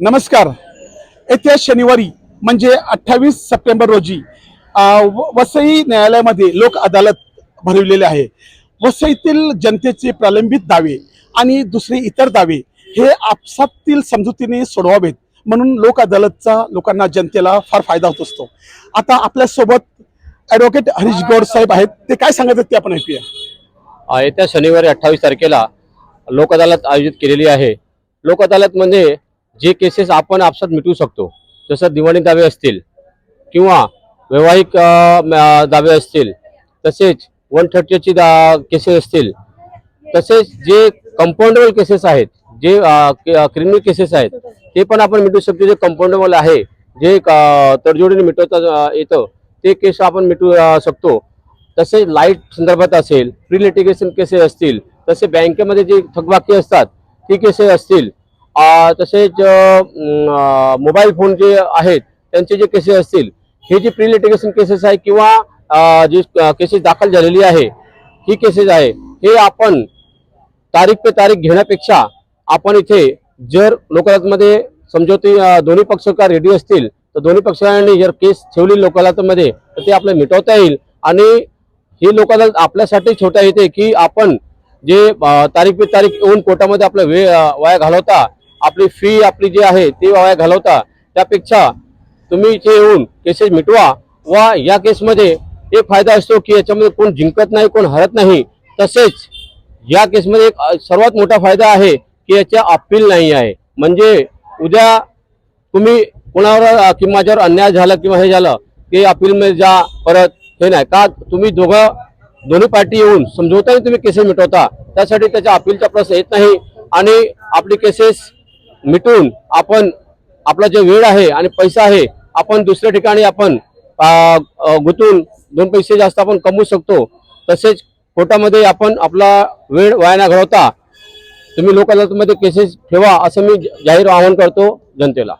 नमस्कार. येत्या शनिवारी म्हणजे अठ्ठावीस सप्टेंबर रोजी व- वसई न्यायालयामध्ये लोक अदालत भरवलेले आहे. वसईतील जनतेचे प्रलंबित दावे आणि दुसरे इतर दावे हे आपसातील समजुतीने सोडवावेत म्हणून लोक अदालतचा लोकांना जनतेला फार फायदा होत असतो. आता आपल्यासोबत ॲडव्होकेट हरीश गौड साहेब आहेत. ते काय सांगत आहेत ते आपण ऐकूया. येत्या शनिवारी अठ्ठावीस तारखेला लोक अदालत आयोजित केलेली आहे. लोक अदालत म्हणजे जे केसेस आपण आपसात मिटवू शकतो जसं दिवाणी दावे असतील किंवा वैवाहिक दावे असतील तसेच वन थर्टीची दा केसेस असतील तसेच जे कंपाऊंडेबल केसेस आहेत जे क्रिमिनल केसेस आहेत ते पण आपण मिटवू शकतो. जे कंपाऊंडेबल आहे जे तडजोडीने मिटवता येतं ते केस आपण मिटवू शकतो. तसेच लाइट संदर्भात असेल प्री लिटिगेशन केसेस असतील तसे बँकेमध्ये जे थकबाकी असतात ती केसेस असतील तसेच मोबाईल फोन जे आहेत त्यांचे जे केसेस असतील हे जे प्री लिटिगेशन केसेस आहे किंवा जी केसेस दाखल झालेली आहे ही केसेस आहे हे आपण तारीख पे तारीख घेण्यापेक्षा आपण इथे जर लोकलातमध्ये समजवती दोन्ही पक्ष का रेडी असतील तर दोन्ही पक्षांनी जर केस ठेवली लोकलातमध्ये तर ते आपल्याला मिटवता येईल. आणि ही लोकअदालत आपल्यासाठी छोटा येते की आपण जे तारीख पे तारीख येऊन कोर्टामध्ये आपला वेळ वाया घालवता आपली फी आपली जी आहे ती वाया घालवता त्यापेक्षा तुम्ही इथे येऊन केसेस मिटवा व या केसमध्ये एक फायदा असतो की याच्यामध्ये कोण जिंकत नाही कोण हरत नाही. तसेच या केसमध्ये एक सर्वात मोठा फायदा आहे की याच्या अपील नाही आहे. म्हणजे उद्या तुम्ही कोणावर किंवा माझ्यावर अन्याय झाला किंवा हे झालं की अपीलमध्ये जा परत हे नाही. का तुम्ही दोघं दोन्ही पार्टी येऊन समजवताना तुम्ही केसेस मिटवता त्यासाठी त्याच्या अपीलचा प्रश्न येत नाही. आणि आपली केसेस मिटून आपण आपला जो वेळ आहे आणि पैसा आहे आपण दुसऱ्या ठिकाणी आपण गुंतून दोन पैसे जास्त आपण कमवू शकतो. तसेच कोर्टामध्ये आपण आपला वेळ वाया न तुम्ही लोक अदालतमध्ये केसेस ठेवा असं मी जाहीर आवाहन करतो जनतेला.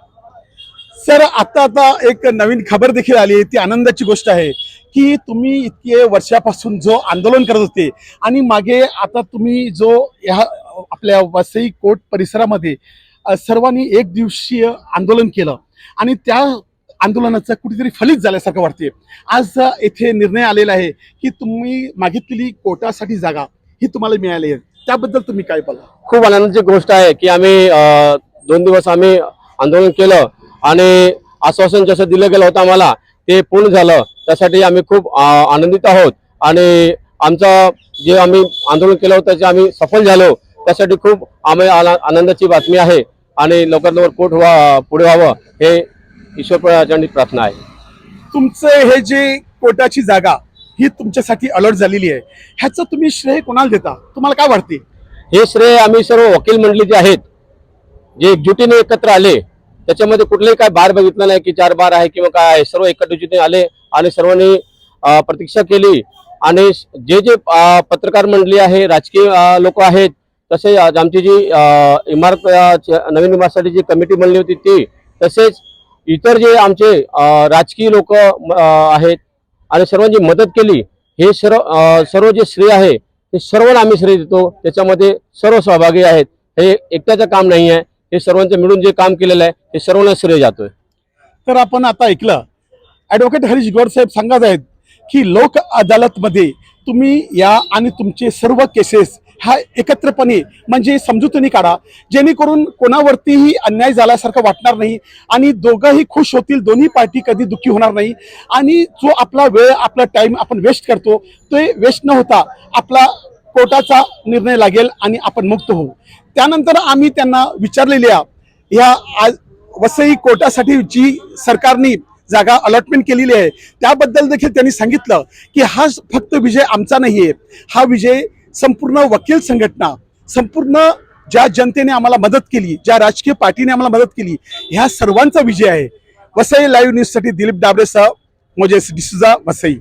सर आता आता एक नवीन खबर देखील आली ती आनंदाची गोष्ट आहे की तुम्ही इतके वर्षापासून जो आंदोलन करत होते आणि मागे आता तुम्ही जो ह्या आपल्या वसई कोर्ट परिसरामध्ये सर्वांनी एक दिवसीय आंदोलन केलं. आणि त्या आंदोलनाचं कुठेतरी फलित झाल्यासारखं वाटते आज येथे निर्णय आलेला आहे की तुम्ही मागितलेली कोटासाठी जागा ही तुम्हाला मिळाली आहे. त्याबद्दल तुम्ही काय बोला खूप आनंदाची गोष्ट आहे की आम्ही दोन दिवस आम्ही आंदोलन केलं आणि आश्वासन जसं दिलं गेलं होतं आम्हाला ते पूर्ण झालं. त्यासाठी आम्ही खूप आनंदित आहोत. आणि आमचं जे आम्ही आंदोलन केलं होतं ते आम्ही सफल झालो त्यासाठी खूप आम्ही आला- आनंदाची बातमी आहे आणि लवकरात लवकर कोर्ट व्हा पुढे व्हावं हे ईश्वर प्रार्थना आहे. तुमचं हे जे कोर्टाची जागा ही तुमच्यासाठी अलर्ट झालेली आहे. ह्याचं तुम्ही श्रेय कोणाला देता? तुम्हाला काय वाटते? हे श्रेय आम्ही सर्व वकील मंडळी जे आहेत जे एकजुटीने एकत्र आले त्याच्यामध्ये कुठलेही काय बार बघितलं नाही की चार बार आहे किंवा काय आहे. सर्व एकजुटीने आले आणि सर्वांनी प्रतीक्षा केली. आणि जे जे पत्रकार मंडळी आहे राजकीय लोक आहेत तसेच आज आमची जी इमारत नवीन इमारतीसाठी जी कमिटी बनली होती ती तसेच इतर जे आमचे राजकीय लोक आहेत आणि सर्वांची मदत केली हे सर्व सर्व जे श्रेय आहे हे सर्वांना आम्ही श्रेय देतो. त्याच्यामध्ये सर्व सहभागी आहेत. हे एकट्याचं काम नाही आहे. हे सर्वांचं मिळून जे काम केलेलं आहे हे सर्वांना श्रेय जातोय. तर आपण आता ऐकलं ॲडव्होकेट हरीश गौड साहेब सांगत आहेत की लोक अदालतमध्ये तुम्ही या आणि तुमचे सर्व केसेस हा एकत्रपणे म्हणजे समजुतीने काढा. जेणेकरून कोणावरतीही अन्याय झाल्यासारखं वाटणार नाही आणि दोघंही खुश होतील दोन्ही पार्टी कधी दुःखी होणार नाही. आणि जो आपला वेळ आपला टाईम आपण वेस्ट करतो तो वेस्ट न होता आपला कोर्टाचा निर्णय लागेल आणि आपण मुक्त होऊ. त्यानंतर आम्ही त्यांना विचारलेल्या ह्या आज वसई कोर्टासाठी जी सरकारने जागा अलॉटमेंट केलेली आहे त्याबद्दल देखील त्यांनी सांगितलं की हा फक्त विजय आमचा नाही आहे हा विजय संपूर्ण वकील संघटना संपूर्ण ज्या जनतेने आम्हाला मदत केली ज्या राजकीय पार्टीने आम्हाला मदत केली ह्या सर्वांचा विजय आहे. वसई लाईव्ह न्यूजसाठी दिलीप डाबरेसह मोजेस डिसुजा वसई.